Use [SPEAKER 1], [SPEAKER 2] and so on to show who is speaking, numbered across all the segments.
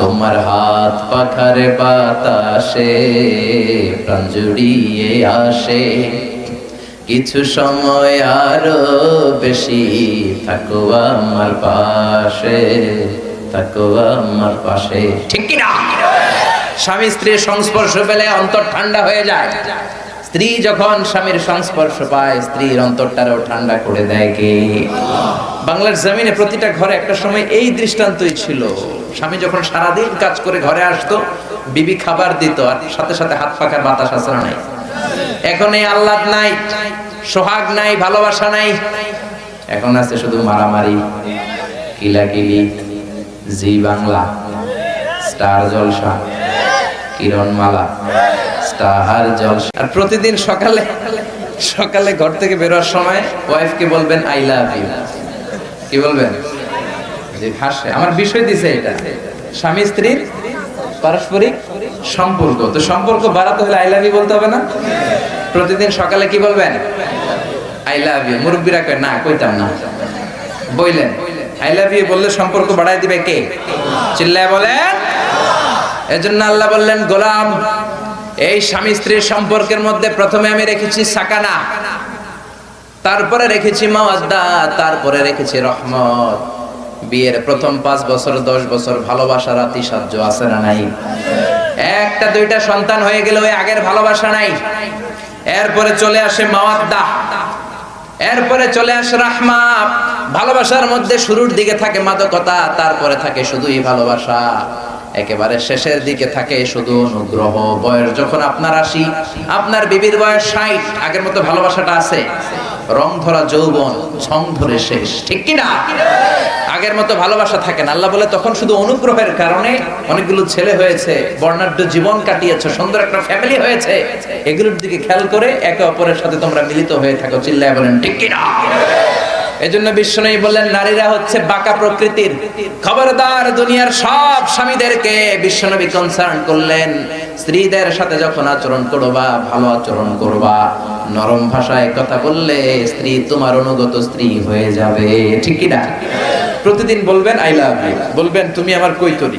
[SPEAKER 1] তোমার হাত পাখার বাতাসে, প্রাণ জুড়িয়ে আসে। কিছু সময় আরও বেশি থাকো আমার পাশে, থাকো আমার পাশে। ঠিক কিনা? স্বামী স্ত্রীর সংস্পর্শ পেলে অন্তর ঠান্ডা হয়ে যায়। স্ত্রী যখন স্বামীর সংস্পর্শ পায়, স্ত্রীর অন্তরটারও ঠান্ডা করে দেয় কে? বাংলার জমিনে প্রতিটা ঘরে একটা সময় এই দৃষ্টান্তই ছিল। স্বামী যখন সারাদিন কাজ করে ঘরে আসতো, বিবি খাবার দিত আর সাথে সাথে হাত পাখার বাতাস আসরা নাই? এখন এই আহ্লাদ নাই, সোহাগ নাই, ভালোবাসা নাই। এখন আছে শুধু মারামারি, কিলাকিলি, জি বাংলা, স্টার জলসা, কিরণমালা আর প্রতিদিন সকালে সকালে ঘর থেকে বেরোয়ার সময় ওয়াইফকে বলবেন আই লাভ ইউ কি বলবেন? আমার বিষয় দিছে এটা। স্বামী স্ত্রীর পারস্পরিক সম্পর্ক। তো সম্পর্ক বাড়াতে হলে আই লাভ ইউ বলতে হবে না? প্রতিদিন সকালে কি বলবেন? আই লাভ ইউ মুরব্বীরা কয়, না, কইতাম না। বইলেন আই লাভ ইউ বললে সম্পর্ক বাড়ায় দিবে কে? চিল্লায় বলেন। এজন্য আল্লাহ বললেন, গোলাম এই স্বামী স্ত্রীর সম্পর্কের মধ্যে প্রথমে আমি রেখেছি সাকানা, তারপরে রেখেছি মাওয়াদ্দা, তারপরে রেখেছি রহমত। বিয়ের প্রথম পাঁচ বছর, দশ বছর ভালোবাসার আতিসাহ্য আছে না নাই? একটা, দুইটা সন্তান হয়ে গেলে ওই আগের ভালোবাসা নাই। এরপরে চলে আসে মাওয়াদ্দা, এরপরে চলে আসে রাহমা ভালোবাসার মধ্যে শুরুর দিকে থাকে মাদকতা, তারপরে থাকে শুধুই ভালোবাসা। একেবারে শেষের দিকে থাকে শুধু অনুগ্রহ, বয়স যখন আপনার আসি আপনার বিবির বয়স ষাট, আগের মতো ভালোবাসাটা আছে। রং ধরা যৌবন, ছং ধরে শেষ, ঠিক কি না আগের মতো ভালোবাসা থাকে না। আল্লাহ বলে, তখন শুধু অনুগ্রহের কারণে অনেকগুলো ছেলে হয়েছে, বর্ণাঢ্য জীবন কাটিয়েছে, সুন্দর একটা ফ্যামিলি হয়েছে। এগুলোর দিকে খেয়াল করে একে অপরের সাথে তোমরা মিলিত হয়ে থাকো, চিল্লায় বলেন, ঠিক কি না এজন্য বিশ্বনবী বললেন, নারীরা হচ্ছে বাঁকা প্রকৃতির। খবরদার দুনিয়ার সব স্বামীদেরকে বিশ্বনবী কনসার্ন করলেন। স্ত্রীদের সাথে যখন আচরণ করবা, ভালো আচরণ করবা, নরম ভাষায় কথা বললে স্ত্রী তোমার অনুগত স্ত্রী হয়ে যাবে, ঠিক কি না? প্রতিদিন বলবেন আই লাভ ইউ বলবেন, তুমি আমার কৈতরি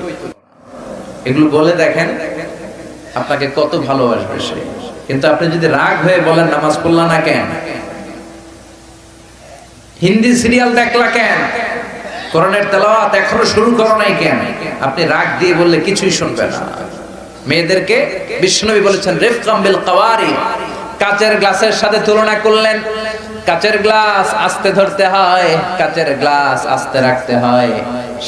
[SPEAKER 1] এগুলো বলে দেখেন, আপনাকে কত ভালোবাসবে সে। কিন্তু আপনি যদি রাগ হয়ে বলেন, নামাজ পড়লা না কেন? হিন্দি সিরিয়াল দেখলা কেন? করোনার তেলাওয়াত এখনও শুরু করো নাই কেন? আপনি রাগ দিয়ে বললে কিছুই শুনবে না। মেয়েদেরকে বিষ্ণবী বলেছেন, রেফকাম বিল কাওয়ারি কাচের গ্লাসের সাথে তুলনা করলেন। কাচের গ্লাস আস্তে ধরতে হয়, কাচের গ্লাস আস্তে রাখতে হয়।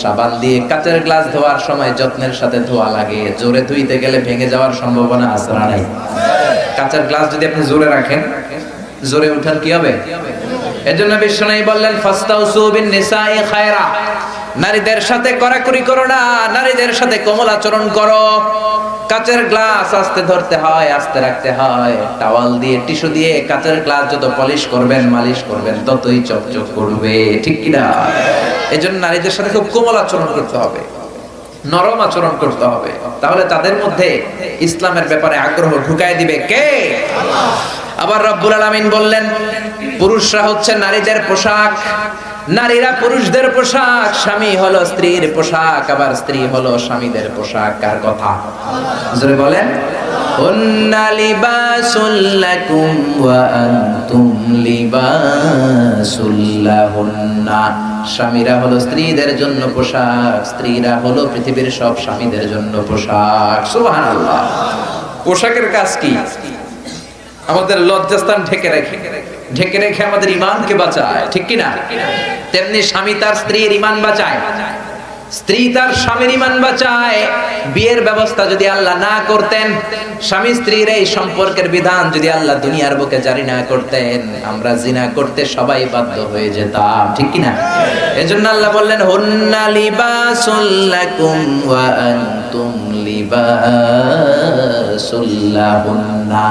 [SPEAKER 1] সাবান দিয়ে কাচের গ্লাস ধোয়ার সময় যত্নের সাথে ধোয়া লাগে। জোরে ধুইতে গেলে ভেঙে যাওয়ার সম্ভাবনা আছে না নাই? কাচের গ্লাস যদি আপনি জোরে রাখেন, জোরে উঠান কি হবে? এজন্য বিশ্বনাই বললেন, ফাস্তাউসু খায়রা। নারীদের সাথে কড়াকড়ি করো না, নারীদের সাথে কোমল আচরণ করো। কাচের গ্লাস আস্তে ধরতে হয়, আস্তে রাখতে হয়। টাওয়াল দিয়ে, টিস্যু দিয়ে কাচের গ্লাস যত পলিশ করবেন, মালিশ করবেন, ততই চকচক করবে। ঠিক কি না? এজন্য নারীদের সাথে খুব কোমল আচরণ করতে হবে, নরম আচরণ করতে হবে। তাহলে তাদের মধ্যে ইসলামের ব্যাপারে আগ্রহ ঢুকায় দিবে কে? আবার রব্বুল আলামিন বললেন পুরুষরা হচ্ছে নারীদের পোশাক। নারীরা পুরুষদের পোশাক, স্বামী হলো স্ত্রীর পোশাক, আবার স্ত্রী হলো স্বামীদের পোশাক। কার কথা? জোরে বলেন। স্বামীরা হলো স্ত্রীদের জন্য পোশাক, স্ত্রীরা হলো পৃথিবীর সব স্বামীদের জন্য পোশাক। পোশাকের কাজ কি? আমাদের লজ্জাস্থান ঢেকে রেখে। ঢেকে রেখে আমাদের ইমানকে বাঁচায় ঠিক কি না তেমনি স্বামী তার স্ত্রীর ইমান বাঁচায়। স্ত্রী তার স্বামীর ইমান বাঁচায়। বিয়ের ব্যবস্থা যদি আল্লাহ না করতেন স্বামী স্ত্রীর এই সম্পর্কের বিধান যদি আল্লাহ দুনিয়ার বুকে জারি না করতেন আমরা জিনা করতে সবাই বাধ্য হয়ে যেতাম ঠিক কি না এজন্য আল্লাহ বললেন হুন্না লিবাসুল লাকুম ওয়া আনতুম লিবাসুল লাহুন্না।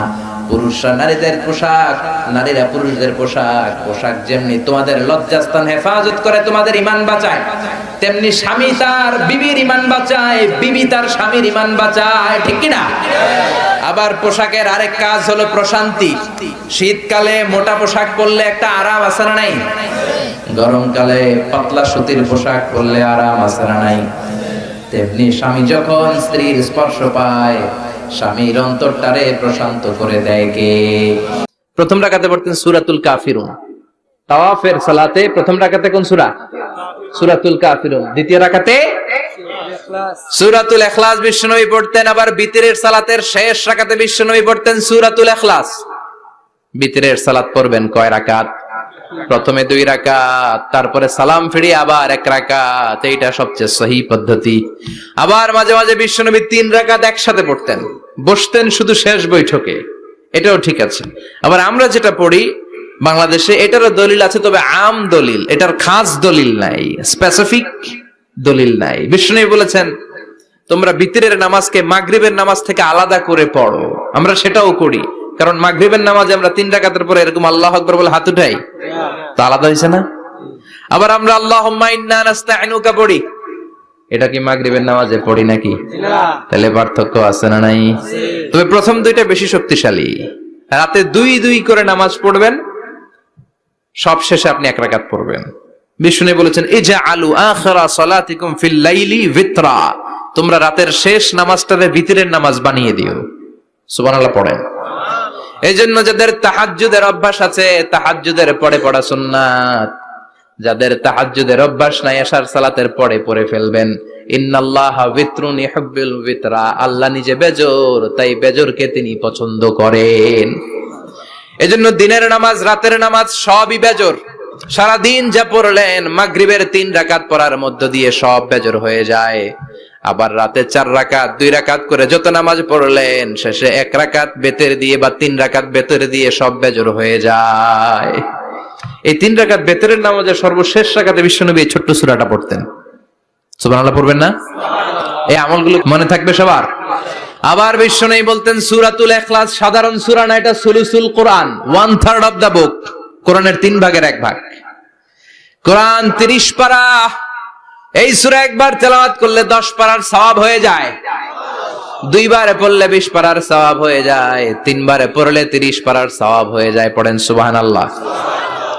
[SPEAKER 1] পুরুষরা নারীদের পোশাক, নারীরা পুরুষদের পোশাক। পোশাক যেমনি তোমাদের লজ্জাস্থান হেফাজত করে, তোমাদের ইমান বাঁচায়। তেমনি স্বামী তার বিবির ইমান বাঁচায়, বিবি তার স্বামীর ইমান বাঁচায়, ঠিক কি না আবার পোশাকের আরেক কাজ হলো প্রশান্তি। শীতকালে মোটা পোশাক পরলে একটা আরাম আছে না নাই? গরমকালে পাতলা সুতির পোশাক পরলে আরাম আছে না নাই? তেমনি স্বামী যখন স্ত্রীর স্পর্শ পায় স্বামীর অন্তরটারে প্রশান্ত করে দেয় কে? প্রথম রাকাতে পড়তেন সুরাতুল কাফিরুন। তাওয়াফের সালাতে প্রথম রাকাতে কোন সূরা? সূরাতুল কাফিরুন। দ্বিতীয় রাকাতে সূরাতুল ইখলাস বিশ্বনবী পড়তেন, আবার বিতরের সালাতের শেষ রাকাতে বিশ্বনবী পড়তেন সূরাতুল ইখলাস বিতরের সালাত পড়বেন কয় রাকাত? প্রথমে দুই রাকাত, তারপরে সালাম ফিরিয়ে আবার এক রাকাত, এইটা সবচেয়ে সহি পদ্ধতি। আবার মাঝে মাঝে বিশ্বনবী তিন রাকাত একসাথে পড়তেন। বসতেন শুধু শেষ বৈঠকে। এটাও ঠিক আছে। আবার আমরা যেটা পড়ি, বাংলাদেশে এটারও দলিল আছে, তবে আম দলিল, এটার খাস দলিল নাই স্পেসিফিক দলিল নাই। বিষ্ণু বলেছেন, তোমরা বিতরের নামাজকে মাগরিবের নামাজ থেকে আলাদা করে পড়ো। আমরা সেটাও করি, কারণ মাগরিবের নামাজে আমরা তিন ডাকাতের পরে এরকম আল্লাহ আকবর বলে হাত উঠাই, তো আলাদা হয়েছে না? আবার আমরা আল্লাহ পড়ি এটা কি মাগরিবের নামাজে পড়ি নাকি? তাহলে পার্থক্য আছে না নাই? তবে প্রথম দুইটা বেশি শক্তিশালী। রাতে দুই দুই করে নামাজ পড়বেন সব শেষে আপনি এক রাকাত পড়বেন। বিষ্ণু বলেছেন এই যে আলু আখরা সলাতিকুম ফিল লাইলি ভিতরা। তোমরা রাতের শেষ নামাজটারে ভিতরের নামাজ বানিয়ে দিও। সুবহানাল্লাহ পড়েন। এই জন্য যাদের তাহাজ্জুদের অভ্যাস আছে তাহাজ্জুদের পরে পড়া সুন্নাত। যাদের তাহাজ্জুদের অভ্যাস নাই আশার সালাতের পরে পড়ে ফেলবেন। বিতরা আল্লাহ নিজে বেজর, তাই বেজরকে তিনি পছন্দ করেন। এজন্য দিনের নামাজ, রাতের নামাজ সবই বেজর। সারা দিন যা পড়লেন, মাগরিবের তিন রাকাত পড়ার মধ্য দিয়ে সব বেজর হয়ে যায়। আবার রাতে চার রাকাত, দুই রাকাত করে যত নামাজ পড়লেন, শেষে এক রাকাত বেতের দিয়ে বা তিন রাকাত বেতের দিয়ে সব বেজর হয়ে যায়। এই তিন রাকাত বেতরের নামাজের সর্বশেষ রাকাতে বিশ্বনবী এই ছোট্ট সূরাটা পড়তেন। সুবহানাল্লাহ পড়বেন না? এই আমলগুলো মনে থাকবে সবার? আবার বিশ্ব নেই বলতেন, সুরাতুল এখলাস, সাধারণ সুরা না, এটা সুলুসুল Quran one third of the book কোরআনের তিন ভাগের এক ভাগ। কোরআন তিরিশ পারা, এই সুরা একবার তেলাওয়াত করলে দশ পারার সওয়াব হয়ে যায়। দুইবারে পড়লে বিশ পারার সওয়াব হয়ে যায়, তিনবারে পড়লে তিরিশ পারার সওয়াব হয়ে যায়, পড়েন সুবাহান আল্লাহ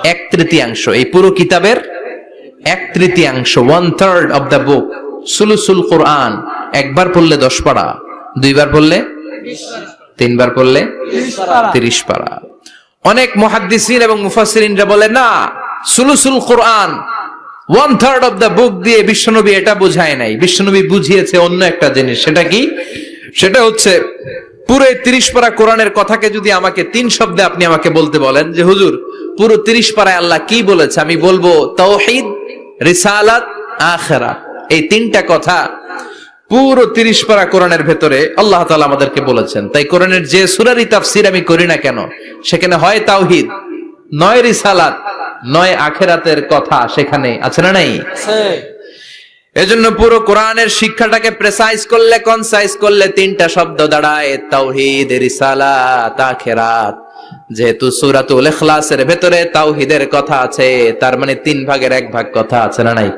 [SPEAKER 1] এক তৃতীয়াংশ। এই পুরো কিতাবের এক তৃতীয়াংশ one third of the book সুলুসুল কোরআন। একবার পড়লে দশ পারা, দুইবার পড়লে তিনবার পড়লে তিরিশ পারা। অনেক মহাদ্দিসিন এবং মুফাসসিরিনরা বলে, না, সুলুসুল Quran one third of the book দিয়ে বিশ্বনবী এটা বোঝায় নাই। বিশ্বনবী বুঝিয়েছে অন্য একটা জিনিস, সেটা কি? সেটা হচ্ছে, পুরো তিরিশ পারা কোরআনের কথাকে যদি আমাকে তিন শব্দে আপনি আমাকে বলতে বলেন যে, হুজুর পুরো তিরিশ পারায় আল্লাহ কি বলেছে? আমি বলব তৌহিদ রিসালাত আখেরা। এই তিনটা কথা পুরো তিরিশ পারা কোরআনের ভেতরে আল্লাহ তাআলা আমাদেরকে বলেছেন। তাই কোরআনের যে সুরারি তাফসির আমি করি না কেন সেখানে হয় তাওহিদ নয় রিসালাত নয় আখেরাতের কথা সেখানে আছে না নাই? এজন্য পুরো কোরআনের শিক্ষাটাকে প্রেসাইজ করলে কনসাইজ করলে তিনটা শব্দ দাঁড়ায় তাওহিদ রিসালাত আখেরাত। যেহেতু সূরাতুল ইখলাসের ভেতরে তাওহিদের কথা আছে তার মানে তিন ভাগের এক ভাগ কথা আছে না নাই?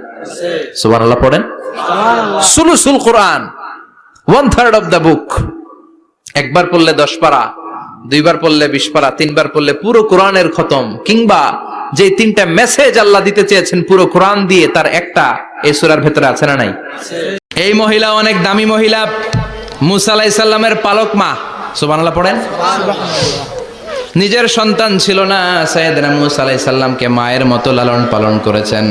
[SPEAKER 1] সুবহানাল্লাহ পড়েন? সুলুসুল Quran one third of the book একবার পড়লে দশ পারা দুইবার পড়লে বিশ পারা তিনবার পড়লে পুরো কোরআনের খতম। কিংবা যে তিনটা মেসেজ আল্লাহ দিতে চেয়েছেন পুরো কোরআন দিয়ে তার একটা এই সুরার ভেতরে আছে না নাই? এই মহিলা অনেক দামি মহিলা। মুসা আলাইসাল্লামের পালক মা। সুবহানাল্লাহ পড়েন? নিজের সন্তান ছিল না, সাইয়েদনা মুসা আলাইসাল্লামকে মায়ের মতো লালন পালন করেছেন।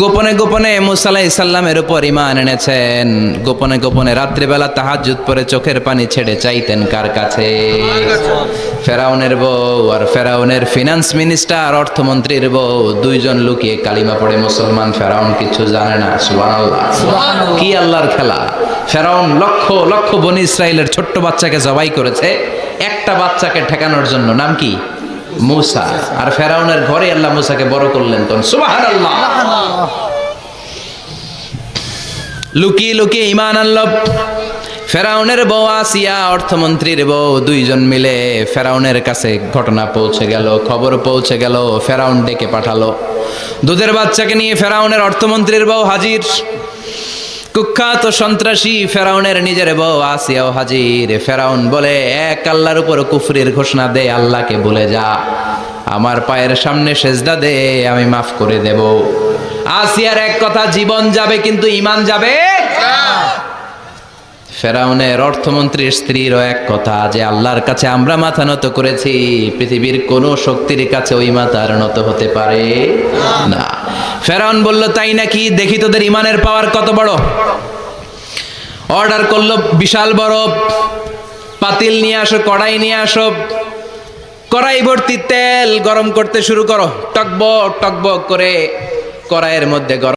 [SPEAKER 1] গোপনে গোপনে মুসা আলাইসাল্লামের উপর ইমান এনেছেন। গোপনে গোপনে রাত্রিবেলা তাহাজ্জুদ পরে চোখের পানি ছেড়ে চাইতেন কার কাছে? ফেরাউনের বউ আর ফেরাউনের ফিনান্স মিনিস্টার অর্থমন্ত্রীর বউ, দুইজন লুকিয়ে কালিমা পড়ে মুসলমান, ফেরাউন কিছু জানে না, সুবহানাল্লাহ। কি আল্লাহর খেলা? ফেরাউন লক্ষ লক্ষ বনি ইসরায়েলের ছোট্ট বাচ্চাকে জবাই করেছে। একটা বাচ্চাকে ঠেকানোর জন্য নাম কি? মুসা। আর ফেরাউনের ঘরে আল্লাহ মুসাকে বড় করলেন তখন। সুবহানাল্লাহ। লুকিয়ে লুকিয়ে ইমান আনল। ফেরাউনের বউ আসিয়া, অর্থমন্ত্রীর বউ, দুইজন মিলে ফেরাউনের কাছে ঘটনা পৌঁছে গেল, খবর পৌঁছে গেল, ফেরাউন ডেকে পাঠালো। দুধের বাচ্চাকে নিয়ে ফেরাউনের অর্থমন্ত্রীর বউ হাজির। কুখ্যাত সন্ত্রাসী ফেরাউনের নিজের বউ আসিয়াও হাজির। ফেরাউন বলে, এক আল্লাহর উপর কুফরির ঘোষণা দে, আল্লাহকে বলে যা। আমার পায়ের সামনে সেজদা দে, আমি মাফ করে দেব। আসিয়ার এক কথা, জীবন যাবে কিন্তু ইমান যাবে? ফেরাউনের অর্থমন্ত্রীর স্ত্রীরও এক কথা, যে আল্লাহর কাছে আমরা মাথা নত করেছি, পৃথিবীর কোন শক্তির কাছে ওই মাথার নত হতে পারে না। ফেরাউন বলল, তাই নাকি? দেখি তোদের ইমানের পাওয়ার কত বড়? অর্ডার করল, বিশাল বড়, পাতিল নিয়ে আসো, কড়াই নিয়ে আসো, কড়াই ভর্তি তেল গরম করতে শুরু করো। টকবক টকবক করে কড়াইয়ের মধ্যে গরম